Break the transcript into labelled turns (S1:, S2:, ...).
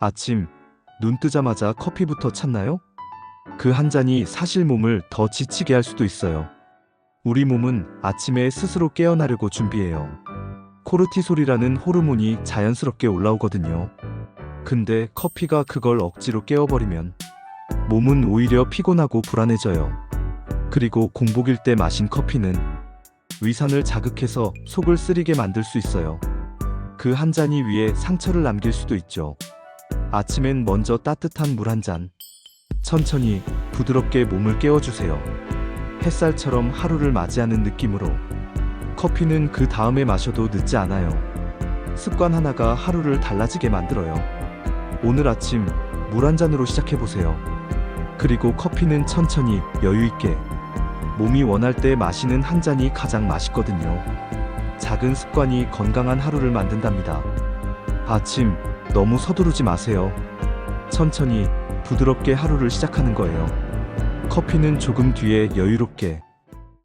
S1: 아침, 눈 뜨자마자 커피부터 찾나요? 그 한 잔이 사실 몸을 더 지치게 할 수도 있어요. 우리 몸은 아침에 스스로 깨어나려고 준비해요. 코르티솔이라는 호르몬이 자연스럽게 올라오거든요. 근데 커피가 그걸 억지로 깨워버리면 몸은 오히려 피곤하고 불안해져요. 그리고 공복일 때 마신 커피는 위산을 자극해서 속을 쓰리게 만들 수 있어요. 그 한 잔이 위에 상처를 남길 수도 있죠. 아침엔 먼저 따뜻한 물 한 잔. 천천히 부드럽게 몸을 깨워주세요. 햇살처럼 하루를 맞이하는 느낌으로. 커피는 그 다음에 마셔도 늦지 않아요. 습관 하나가 하루를 달라지게 만들어요. 오늘 아침 물 한 잔으로 시작해보세요. 그리고 커피는 천천히 여유있게. 몸이 원할 때 마시는 한 잔이 가장 맛있거든요. 작은 습관이 건강한 하루를 만든답니다. 아침 너무 서두르지 마세요. 천천히 부드럽게 하루를 시작하는 거예요. 커피는 조금 뒤에 여유롭게